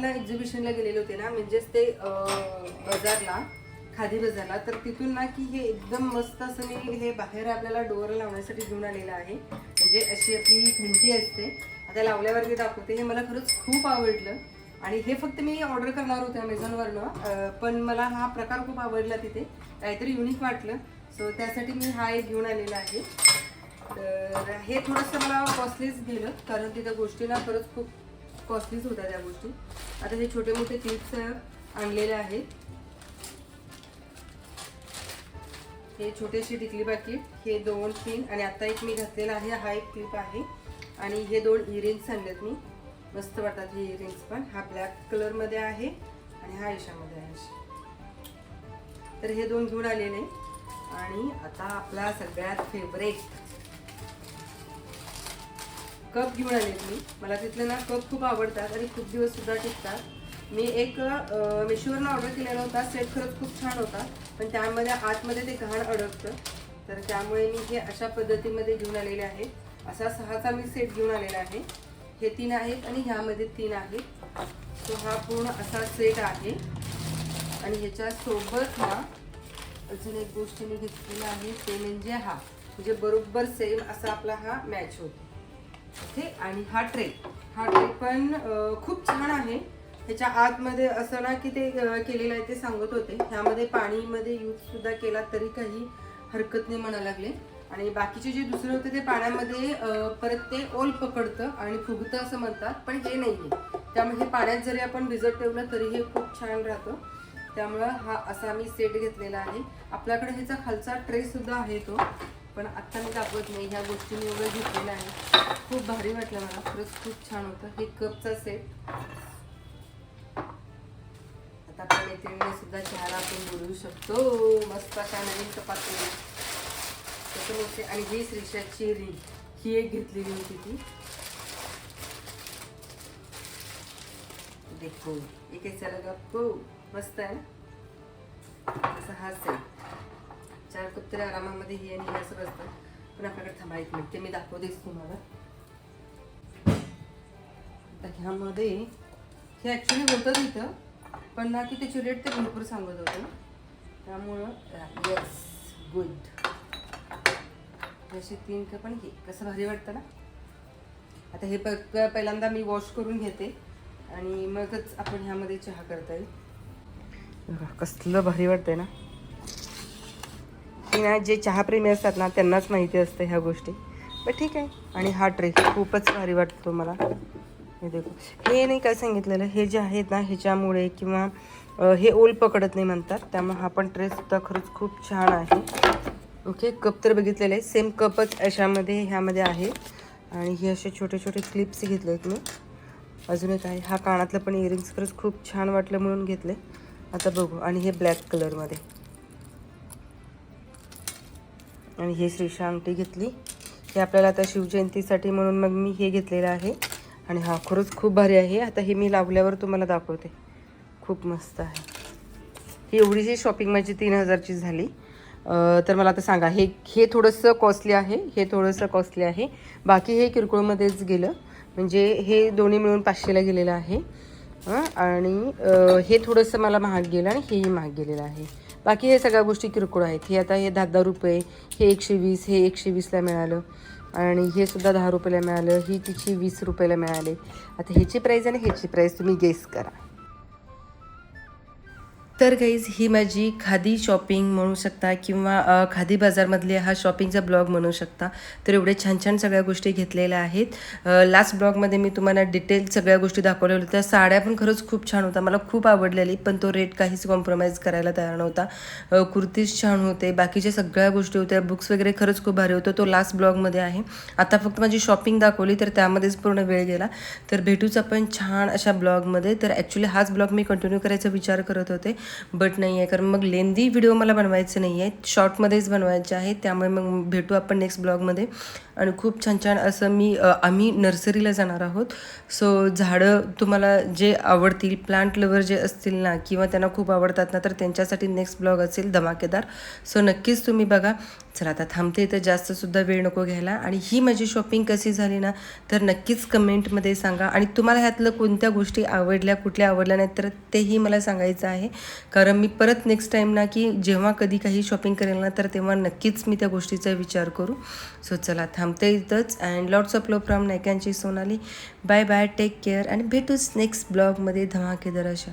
कालला एक्झिबिशनला गेलेले होते ना म्हणजेच ते बाजारला खादी बाजारला. तर तिथून ना की हे एकदम मस्त असं मी हे बाहेर आपल्याला डोअर लावण्यासाठी घेऊन आलेलं आहे. म्हणजे अशी आपली घंटी असते. आता लावल्यावर मी दाखवते. हे मला खरंच खूप आवडलं. आणि हे फक्त मी ऑर्डर करणार होते अमेझॉनवरनं पण मला हा प्रकार खूप आवडला तिथे. काहीतरी युनिक वाटलं. सो त्यासाठी मी हा एक घेऊन आलेला आहे. तर हे थोडंसं मला कॉस्टलीच गेलं. कारण तिथं गोष्टीला खरंच खूप कॉस्टलीच होत्या त्या गोष्टी. आता हे छोटे मोठे क्लिप्स आणलेले आहेत. हे छोटेशी टिकली पाकिट हे दोन तीन आणि आता एक मी घातलेला आहे हा एक क्लिप आहे. आणि हे दोन इयरिंग्स आणलेत मी. मस्त वाटतात हे इयरिंग्स पण. हा ब्लॅक कलरमध्ये आहे आणि हा यशामध्ये आहे तर हे दोन घेऊन आलेले. आणि आता आपला सगळ्यात फेवरेट कप घेऊन आलेत मी. मला तिथले ना कप खूप आवडतात आणि खूप दिवस सुद्धा टिकतात. मी एक मिशोवरनं ऑर्डर केलेला होता. सेट खरंच खूप छान होता. पण त्यामध्ये आतमध्ये ते घाण अडकतं. तर त्यामुळे मी हे अशा पद्धतीमध्ये घेऊन आलेले आहे. असा सहाचा मी सेट घेऊन आलेला आहे. हे तीन आहेत आणि ह्यामध्ये तीन आहेत. सो हा पूर्ण असा सेट आहे. आणि ह्याच्यासोबत ना अजून एक गोष्ट मी घेतलेली आहे. ते म्हणजे हा. म्हणजे बरोबर सेम असा आपला हा मॅच होतो. ओके आणि हा ट्रे हा ट्रे पण खूप छान आहे. ह्याच्या आतमध्ये असं ना की ते केलेलं आहे ते सांगत होते. ह्यामध्ये पाणीमध्ये यूजसुद्धा केला तरी काही हरकत नाही म्हणा लागले. आणि बाकीचे जे दुसरे होते ते पाण्यामध्ये परत ते ओल पकडतं आणि फुगतं असं म्हणतात पण हे नाही आहे त्यामुळे हे पाण्यात जरी आपण भिजत ठेवलं तरी हे खूप छान राहतं. त्यामुळं हा असा मी सेट घेतलेला आहे. आपल्याकडे ह्याचा खालचा ट्रे सुद्धा आहे तो. पण आत्ता मी दाखवत नाही ह्या गोष्टी मी एवढं घेतलेल्या आहे खूप भारी वाटलं मला खरंच खूप छान होतं. हे कपचा सेट आता आपल्या मैत्रिणीने सुद्धा चहाला आपण बोलवू शकतो. मस्त अशा नवीन चपाती. तसं मोठे आणि ही श्रीषाची रिंग ही एक घेतलेली होती ती. देखो ये कैसा लगा आपको मस्त आहे ना? असा हा सेट चार कुत्रे आरामामध्ये हे आणि हे असं बसतं पण आपल्याकडे थांबा एक मिनिट ते मी दाखवतेच तुम्हाला. आता ह्यामध्ये हे ॲक्च्युली होतं तिथं पण ना की त्याची रेट ते भरपूर सांगत होते त्यामुळं येस गुड असे तीन कप आणि हे कसं भारी वाटतं ना. आता हे प पहिल्यांदा मी वॉश करून घेते आणि मगच आपण ह्यामध्ये चहा करता येईल. कसलं भारी वाटतंय ना. की ना जे चहाप्रेमी असतात ना त्यांनाच माहिती असतं ह्या गोष्टी. पण ठीक आहे. आणि हा ट्रे खूपच भारी वाटतो मला. हे देखो. हे नाही काय सांगितलेलं? हे जे आहेत ना ह्याच्यामुळे किंवा हे ओल पकडत नाही म्हणतात. त्यामुळे हा पण ट्रेसुद्धा खरंच खूप छान आहे. ओके कप तर बघितलेले आहे सेम कपच अशामध्ये ह्यामध्ये आहे. आणि हे असे छोटे छोटे क्लिप्स घेतले आहेत मी. अजून एक आहे. हा कानातलं पण इयरिंग्स खरंच खूप छान वाटलं म्हणून घेतले. आता बघू. आणि हे ब्लॅक कलरमध्ये. आणि हे श्रीशा अंगठी घेतली. हे आपल्याला आता शिवजयंतीसाठी म्हणून मग मी हे घेतलेलं आहे. आणि हा खरंच खूप भारी आहे. आता हे मी लावल्यावर तुम्हाला दाखवते. खूप मस्त आहे. ही एवढीशी शॉपिंग माझी तीन हजारची झाली. तर मला आता सांगा हे हे थोडंसं कॉस्टली आहे. हे थोडंसं कॉस्टली आहे. बाकी हे किरकोळमध्येच गेलं. म्हणजे हे दोन्ही मिळून पाचशेला गेलेलं आहे. आणि हे थोडंसं मला महाग गेलं आणि हेही महाग गेलेलं आहे. बाकी हे सगळ्या गोष्टी किरकोळ आहेत. हे आता हे दहा दहा रुपये हे एकशे वीस हे एकशे वीसला मिळालं. आणि हे सुद्धा दहा रुपयाला मिळालं. ही तिची वीस रुपयाला मिळाले. आता ह्याची प्राईज आणि ह्याची प्राईज तुम्ही गेस करा. तर गाईज ही माझी खादी शॉपिंग म्हणू शकता किंवा खादी बाजारमधले हा शॉपिंगचा ब्लॉग म्हणू शकता. तर एवढे छान छान सगळ्या गोष्टी घेतलेल्या आहेत. लास्ट ब्लॉगमध्ये मी तुम्हाला डिटेल सगळ्या गोष्टी दाखवलेल्या होत्या. साड्या पण खरंच खूप छान होत्या. मला खूप आवडलेली पण तो रेट काहीच कॉम्प्रोमाइज करायला तयार नव्हता. कुर्तीज छान होते. बाकीच्या सगळ्या गोष्टी होत्या. बुक्स वगैरे खरंच खूप भारी होतं. तो लास्ट ब्लॉगमध्ये आहे. आता फक्त माझी शॉपिंग दाखवली तर त्यामध्येच पूर्ण वेळ गेला. तर भेटूच आपण छान अशा ब्लॉगमध्ये तर ॲक्च्युली हाच ब्लॉग मी कंटिन्यू करायचा विचार करत होते. बट नाही आहे. कारण मग लेंदी व्हिडिओ मला बनवायचे नाही आहे शॉर्टमध्येच बनवायचे आहे त्यामुळे मग भेटू आपण नेक्स्ट ब्लॉगमध्ये आणि खूप छान छान असं मी आम्ही नर्सरीला जाणार आहोत. सो झाडं तुम्हाला जे आवडतील प्लांट लवर जे असतील ना किंवा त्यांना खूप आवडतात ना तर त्यांच्यासाठी नेक्स्ट ब्लॉग असेल धमाकेदार. सो नक्कीच तुम्ही बघा. चला आता थांबते तर जास्तसुद्धा वेळ नको घ्यायला. आणि ही माझी शॉपिंग कशी झाली ना तर नक्कीच कमेंटमध्ये सांगा. आणि तुम्हाला ह्यातलं कोणत्या गोष्टी आवडल्या कुठल्या आवडल्या नाहीत तर तेही मला सांगायचं आहे. कारण मी परत नेक्स्ट टाईम ना की जेव्हा कधी काही शॉपिंग करेल ना तर तेव्हा नक्कीच मी त्या गोष्टीचा विचार करू. सो चला थांबते इथंच. And lots of love from नायकांची Sonali. Bye bye take care आणि भेटूच नेक्स्ट ब्लॉगमध्ये धमाकेदार अशा.